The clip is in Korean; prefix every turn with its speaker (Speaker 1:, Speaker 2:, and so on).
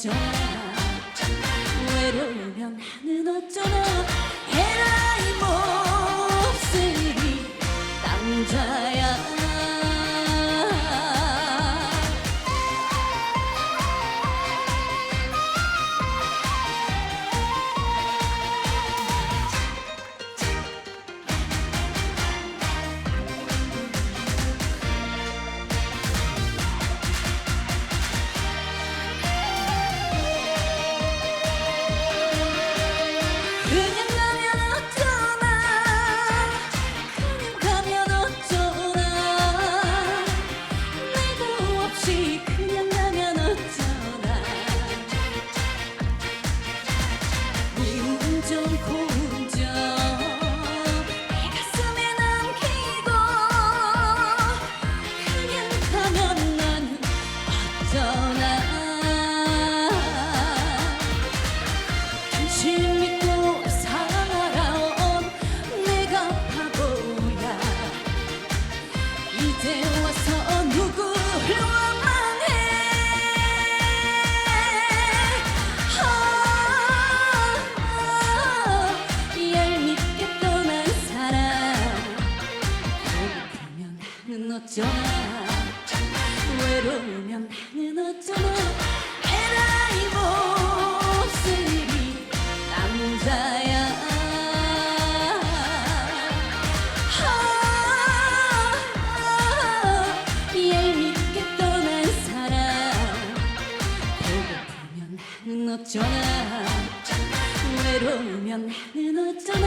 Speaker 1: 어쩌나. 외로우면 나는 어쩌나. 해라이 뭐 cool. 나는 어쩌나. 외로우면 나는 어쩌나. 해라 이 모습이 남자야. 아, 예민게 떠난 사람. 배고프면 나는 어쩌나. 외로우면 나는 어쩌나.